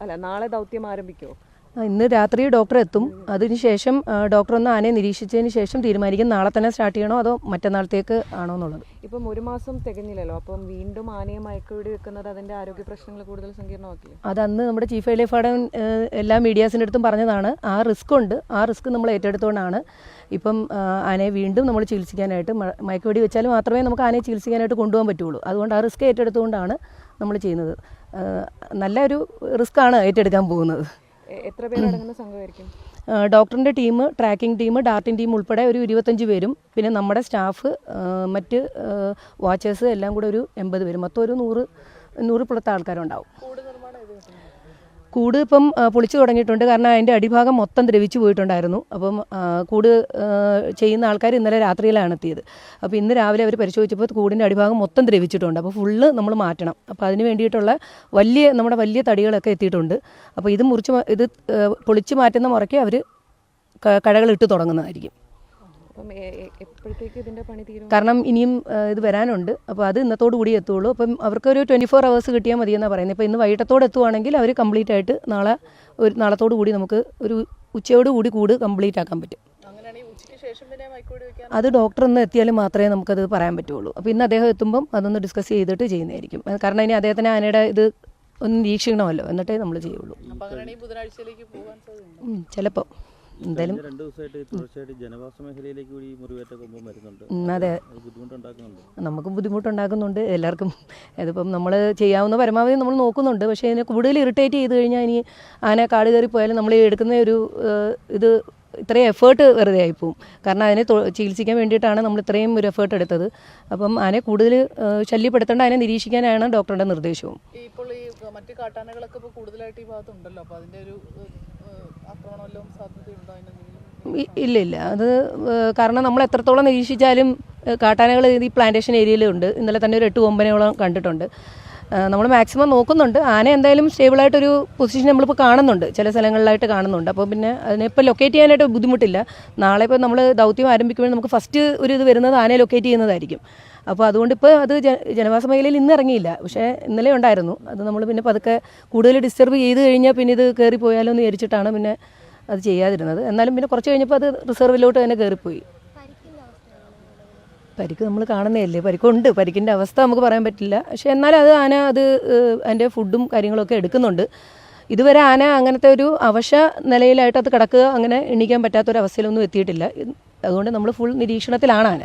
അല്ല നാളെ ദൗത്യം ആരംഭിക്കുമോ ഇന്ന് രാത്രി ഡോക്ടർ എത്തും. അതിനുശേഷം ഡോക്ടർ ഒന്ന് ആനയെ നിരീക്ഷിച്ചതിന് ശേഷം തീരുമാനിക്കും നാളെ തന്നെ സ്റ്റാർട്ട് ചെയ്യണോ അതോ മറ്റന്നാളത്തേക്ക് ആണോ എന്നുള്ളത്. ഇപ്പം ഒരു മാസം തികഞ്ഞില്ലല്ലോ. അപ്പം വീണ്ടും ആനയെ മയക്കുവിടി വെക്കുന്നത് അതിന്റെ ആരോഗ്യ പ്രശ്നങ്ങൾ കൂടുതൽ സങ്കീർണമാക്കില്ലേ? അത് അന്ന് നമ്മുടെ ചീഫ് വൈൽഡ് ലൈഫ് എല്ലാ മീഡിയാസിന്റെ അടുത്തും പറഞ്ഞതാണ്. ആ റിസ്ക് ഉണ്ട്. ആ റിസ്ക് നമ്മൾ ഏറ്റെടുത്തുകൊണ്ടാണ് ഇപ്പം ആനയെ വീണ്ടും നമ്മൾ ചികിത്സിക്കാനായിട്ട് മയക്കുവെടി വെച്ചാൽ മാത്രമേ നമുക്ക് ആനയെ ചികിത്സിക്കാനായിട്ട് കൊണ്ടുപോകാൻ പറ്റുള്ളൂ. അതുകൊണ്ട് ആ റിസ്ക് ഏറ്റെടുത്തുകൊണ്ടാണ് നമ്മൾ ചെയ്യുന്നത്. നല്ലൊരു ആണ് ഏറ്റെടുക്കാൻ പോകുന്നത്. എത്ര പേരടങ്ങുന്ന സംഘമായിരിക്കും? ഡോക്ടറിന്റെ team tracking team darting team ഉൾപ്പെടെ ഒരു ഇരുപത്തഞ്ച് പേരും പിന്നെ നമ്മുടെ സ്റ്റാഫ് മറ്റ് വാച്ചേഴ്സ് എല്ലാം കൂടെ ഒരു എൺപത് പേരും. മൊത്തം ഒരു നൂറ് നൂറ് പുറത്തെ ആൾക്കാരുണ്ടാവും. കൂട് ഇപ്പം പൊളിച്ചു തുടങ്ങിയിട്ടുണ്ട്. കാരണം അതിന്റെ അടിഭാഗം മൊത്തം ദ്രവിച്ചു പോയിട്ടുണ്ടായിരുന്നു. അപ്പം കൂട് ചെയ്യുന്ന ആൾക്കാർ ഇന്നലെ രാത്രിയിലാണ് എത്തിയത്. അപ്പോൾ ഇന്ന് രാവിലെ അവർ പരിശോധിച്ചപ്പോൾ കൂടിന്റെ അടിഭാഗം മൊത്തം ദ്രവിച്ചിട്ടുണ്ട്. അപ്പോൾ ഫുള്ള് നമ്മൾ മാറ്റണം. അപ്പോൾ അതിന് വേണ്ടിയിട്ടുള്ള വലിയ നമ്മുടെ വലിയ തടികളൊക്കെ എത്തിയിട്ടുണ്ട്. അപ്പോൾ ഇത് മുറിച്ച് ഇത് പൊളിച്ചു മാറ്റുന്ന മുറയ്ക്ക് അവർ കടകൾ ഇട്ട് തുടങ്ങുന്നതായിരിക്കും. കാരണം ഇനിയും ഇത് വരാനുണ്ട്. അപ്പോൾ അത് ഇന്നത്തോടു കൂടി എത്തുള്ളൂ അപ്പം അവർക്ക് ഒരു ട്വന്റി ഫോർ അവേഴ്സ് കിട്ടിയാൽ മതിയെന്നാണ് പറയുന്നത്. ഇപ്പോൾ ഇന്ന് വൈകിട്ടത്തോടെ എത്തുവാണെങ്കിൽ അവർ കംപ്ലീറ്റ് ആയിട്ട് നാളെ ഒരു നാളത്തോടു കൂടി നമുക്ക് ഒരു ഉച്ചയോട് കൂടി കൂട് കംപ്ലീറ്റ് ആക്കാൻ പറ്റും. അത് ഡോക്ടർ ഒന്ന് എത്തിയാലും മാത്രമേ നമുക്കത് പറയാൻ പറ്റുള്ളൂ അപ്പോൾ ഇന്ന് അദ്ദേഹം എത്തുമ്പം അതൊന്ന് ഡിസ്കസ് ചെയ്തിട്ട് ചെയ്യുന്നതായിരിക്കും. കാരണം ഇനി അദ്ദേഹത്തിന് ആനയുടെ ഇത് ഒന്ന് നിരീക്ഷിക്കണമല്ലോ. എന്നിട്ടേ നമ്മൾ ചെയ്യുള്ളൂ. ചിലപ്പോൾ എന്തായാലും രണ്ട് ദിവസമായിട്ട് തുടർച്ചയായിട്ട് ജനവാസ മേഖലയിലേക്ക് കൂടി മുറിവേറ്റ കൊമ്പ് അതെ. നമുക്ക് ബുദ്ധിമുട്ടുണ്ടാക്കുന്നുണ്ട്. എല്ലാവർക്കും ഇതിപ്പം നമ്മൾ ചെയ്യാവുന്ന പരമാവധി നമ്മൾ നോക്കുന്നുണ്ട്. പക്ഷേ ഇതിനെ കൂടുതൽ ഇറിറ്റേറ്റ് ചെയ്ത് കഴിഞ്ഞാൽ ഇനി ആന കാട് കയറി പോയാലും നമ്മൾ എടുക്കുന്ന ഒരു ഇത് ഇത്രയും എഫേർട്ട് വെറുതെ ആയിപ്പോവും കാരണം അതിനെ ചികിത്സിക്കാൻ വേണ്ടിയിട്ടാണ് നമ്മൾ ഇത്രയും ഒരു എഫേർട്ട് എടുത്തത്. അപ്പം അതിനെ കൂടുതൽ ശല്യപ്പെടുത്തേണ്ട അതിനെ നിരീക്ഷിക്കാനാണ് ഡോക്ടറുടെ നിർദ്ദേശവും. ഇപ്പോൾ ഈ മറ്റു കാട്ടാനകളൊക്കെ കൂടുതലായിട്ട് ഈ ഭാഗത്തുണ്ടല്ലോ. അപ്പോൾ അതിന്റെ ഒരു ഇല്ല ഇല്ല. അത് കാരണം നമ്മൾ എത്രത്തോളം നിരീക്ഷിച്ചാലും കാട്ടാനകൾ ഈ പ്ലാന്റേഷൻ ഏരിയയിലുണ്ട് ഇന്നലെ തന്നെ ഒരു എട്ട് കൊമ്പനയോളം കണ്ടിട്ടുണ്ട്. നമ്മൾ മാക്സിമം നോക്കുന്നുണ്ട്. ആന എന്തായാലും സ്റ്റേബിളായിട്ടൊരു പൊസിഷൻ നമ്മളിപ്പോൾ കാണുന്നുണ്ട്. ചില സ്ഥലങ്ങളിലായിട്ട് കാണുന്നുണ്ട്. അപ്പോൾ പിന്നെ അതിനെ അതിനിപ്പോൾ ലൊക്കേറ്റ് ചെയ്യാനായിട്ട് ബുദ്ധിമുട്ടില്ല. നാളെ ഇപ്പോൾ നമ്മൾ ദൗത്യം ആരംഭിക്കുമ്പോൾ നമുക്ക് ഫസ്റ്റ് ഒരു ഇത് വരുന്നത് ആനയെ ലൊക്കേറ്റ് ചെയ്യുന്നതായിരിക്കും. അപ്പോൾ അതുകൊണ്ട് ഇപ്പോൾ അത് ജനവാസ മേഖലയിൽ ഇന്ന് ഇറങ്ങിയില്ല. പക്ഷേ ഇന്നലെ ഉണ്ടായിരുന്നു. അത് നമ്മൾ പിന്നെ പതുക്കെ കൂടുതൽ ഡിസ്റ്റർബ് ചെയ്ത് കഴിഞ്ഞാൽ പിന്നെ ഇത് കയറി പോയാലോ എന്ന് വിചാരിച്ചിട്ടാണ് പിന്നെ അത് ചെയ്യാതിരുന്നത്. എന്നാലും പിന്നെ കുറച്ച് കഴിഞ്ഞപ്പോൾ അത് റിസർവിലോട്ട് തന്നെ കയറിപ്പോയി പരിക്ക് നമ്മൾ കാണുന്നതല്ലേ? പരിക്കുണ്ട്. പരിക്കിന്റെ അവസ്ഥ നമുക്ക് പറയാൻ പറ്റില്ല. പക്ഷെ എന്നാലും അത് ആന അത് അതിന്റെ ഫുഡും കാര്യങ്ങളൊക്കെ എടുക്കുന്നുണ്ട്. ഇതുവരെ ആന അങ്ങനത്തെ ഒരു അവശ നിലയിലായിട്ട് അത് കിടക്കുക അങ്ങനെ എണീക്കാൻ പറ്റാത്തൊരവസ്ഥയിലൊന്നും എത്തിയിട്ടില്ല. അതുകൊണ്ട് നമ്മൾ ഫുൾ നിരീക്ഷണത്തിലാണ് ആന.